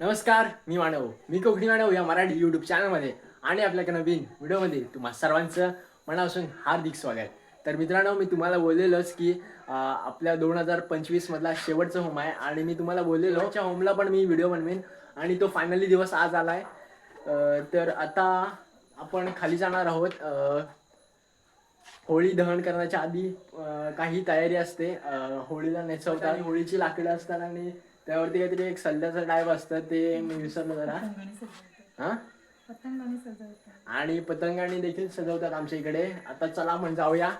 नमस्कार मी मानव. मी कोकणी मानव या मराठी यूट्यूब चॅनलमध्ये आणि आपल्या नवीन व्हिडिओमध्ये तुम्हा सर्वांचं मनापासून हार्दिक स्वागत. तर मित्रांनो मी तुम्हाला बोललेलोच की आपल्या दोन हजार पंचवीसमधला शेवटचा होम आहे आणि मी तुम्हाला बोललेलो. त्या होमला पण मी व्हिडिओ बनवेन आणि तो फायनली दिवस आज आला आहे तर आता आपण खाली जाणार आहोत. होळी दहन करण्याच्या आधी काही तयारी असते. होळीला नेचवतात होळीची लाकडं असतात आणि त्यावरती काहीतरी एक सल्ल्याचं टाईप असतं ते मी विसरलो जरा. हा? पतंगाने सजवतात आणि पतंगाणी देखील सजवतात आमच्या इकडे. आता चला म्हणजे जाऊया.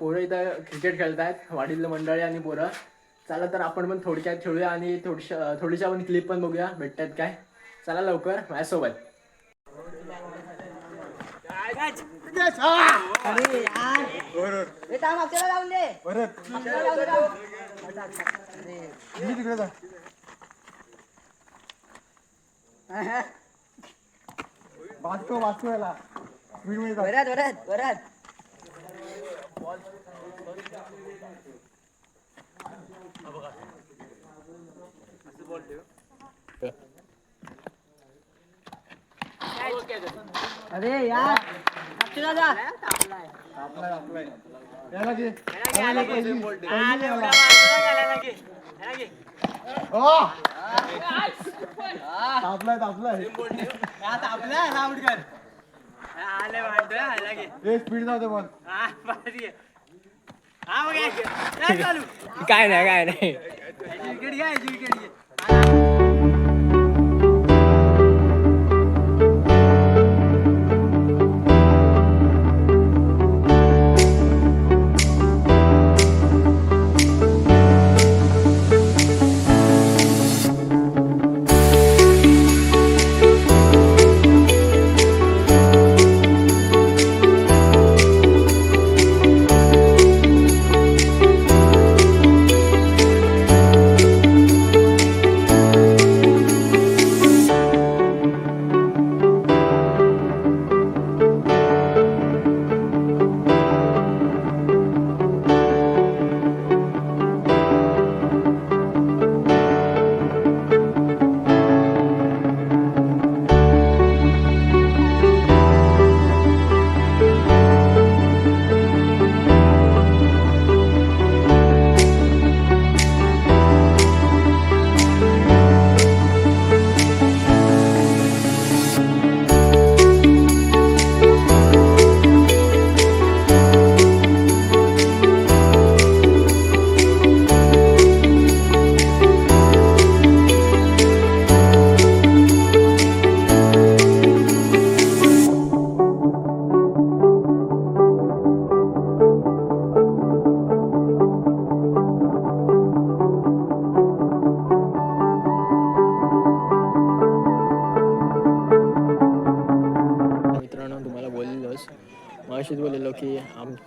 पोरं इथं क्रिकेट खेळतायत वाडील मंडळी आणि पोरं. चला तर आपण पण थोडक्यात खेळूया आणि थोडीशा थोडीशा पण क्लिप पण बघूया भेटतात काय. चला लवकर माझ्यासोबत. अरे यार. दे थांब. अरे. वाचतो वाचतो याला स्पीडमध्ये जा. वरात वरात वरात अरे यार आपल्याला जा आपलाय आपलाय याला घे याला घे पहिली. पहिली याला. हो. तापलाय तापलाय ए स्पीड जाऊ दे बॉल काय नाही काय नाही मित्रांनो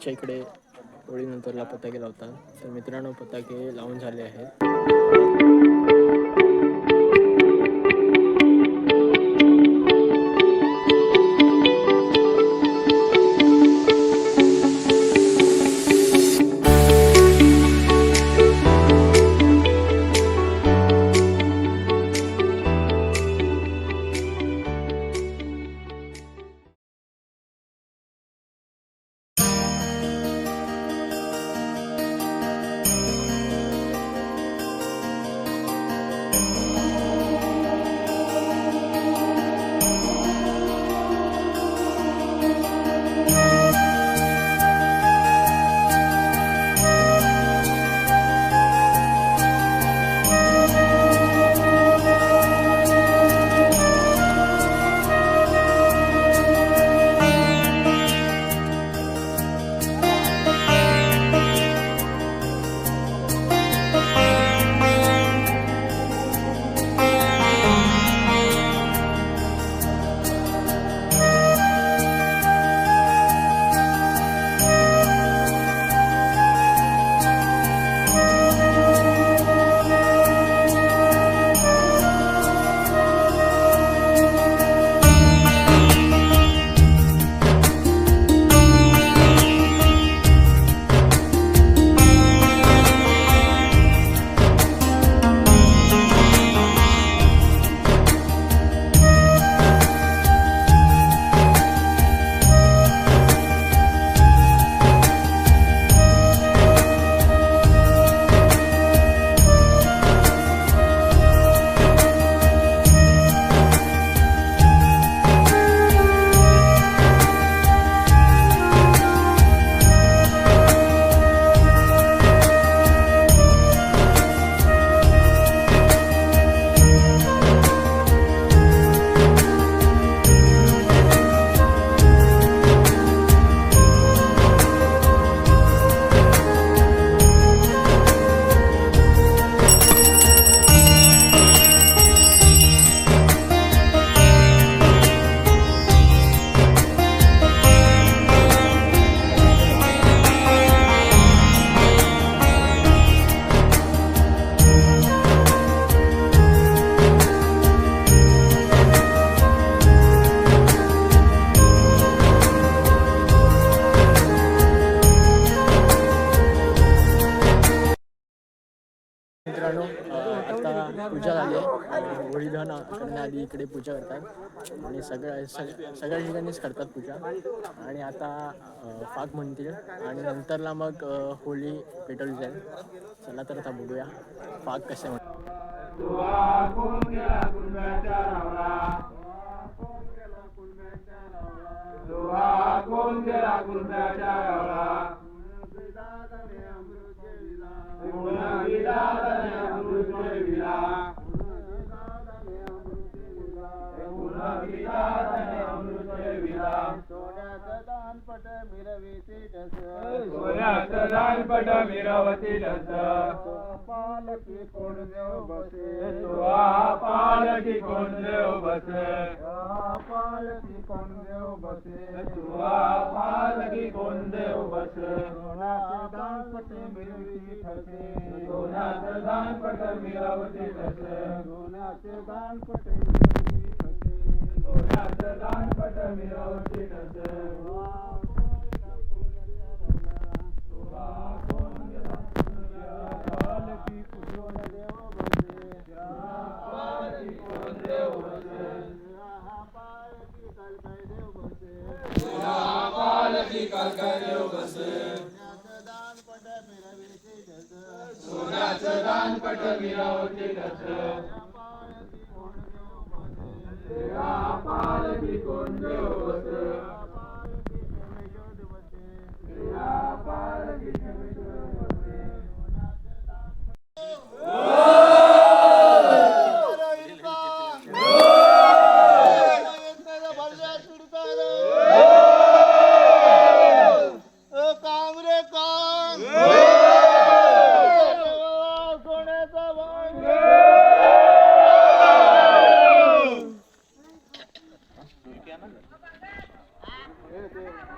आमच्या इकडे होळीनंतरला पताके लावतात. तर मित्रांनो पताके लावून झाले आहेत. मित्रांनो आता पूजा झाली अं, ना दहन करण्याआधी इकडे पूजा करतात. आणि सगळ्या सग- सगळ्या ठिकाणीच करतात पूजा. आणि आता पाक फाग म्हणतील. आणि नंतरला मग होळी पेटवली जाईल चला तर आता बघूया फाग कसे म्हणतात सोन्याचं दानपट मिरवती जस पालकी कोण देव बसे. पालकी कोण देव बसे. पालकी कोण देव बसे. पालकी कोण देव बसे. सोन्याचं दानपट मिरवती ठसे. सोन्याचं दानपट मिरवती ठसे. सोन्याचे दानपट मिरवती सोन्याचं दानपट मिरवती ठसे अंकित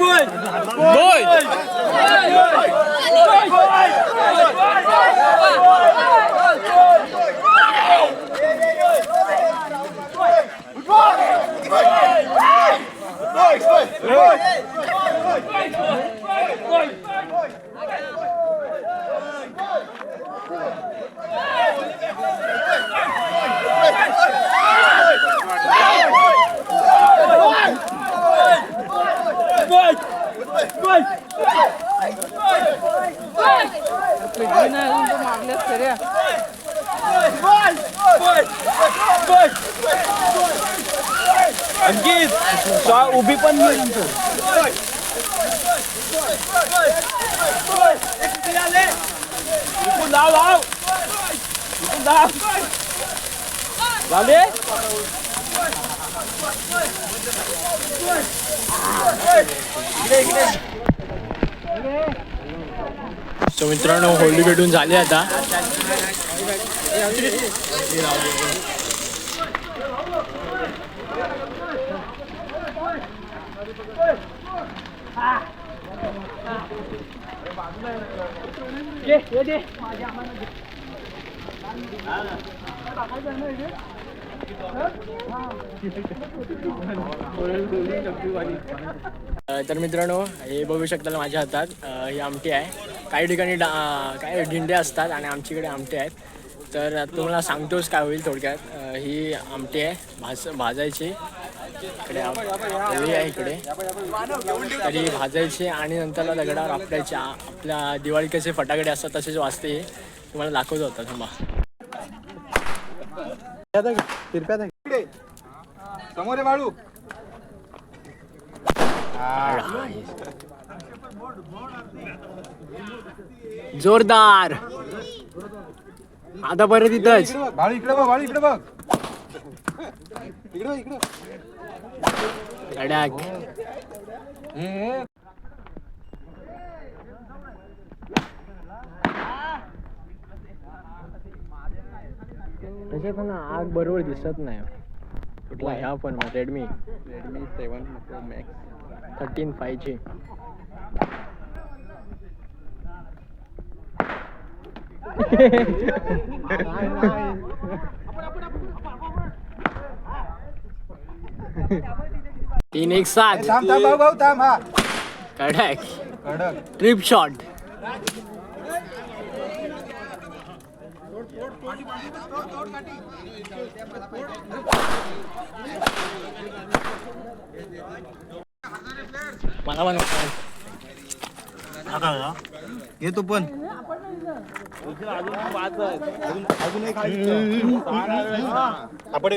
Стой! Стой! Стой! Стой! Стой! Стой! Стой! लाव लाव लाव सो मित्रांनो होळी भेटून झाली आता. तर मित्रांनो हे बघू शकता माझ्या हातात. ही आमटी आहे. काही ठिकाणी डा काय डिंडे असतात आणि आमच्याकडे आमटे आहेत. तर तुम्हाला सांगतोच काय होईल थोडक्यात. ही आमटी आहे भाज भाजायची. इकडे आहे इकडे. तरी भाजायची आणि नंतरला दगडावर आपल्याची आ- आपल्या दिवाळी कसे फटाकडे असतात तसेच वाजते हे. तुम्हाला दाखवत होता थांबा. समोर आहे बाळू. जोरदार. आता परत इथंच. बाळू इकडे बघ बाळू इकडे बघ. इकडे इकडे त्याच्यात ना आग बरोबर दिसत नाही. कुठला ह्या पण Redmi Redmi seven pro max thirteen five G तीन एक सात. थांब थांब भाऊ भाऊ थांब हा. कडक. कडक. ट्रिप शॉट मला पण ये तू पण. अजून एक आपण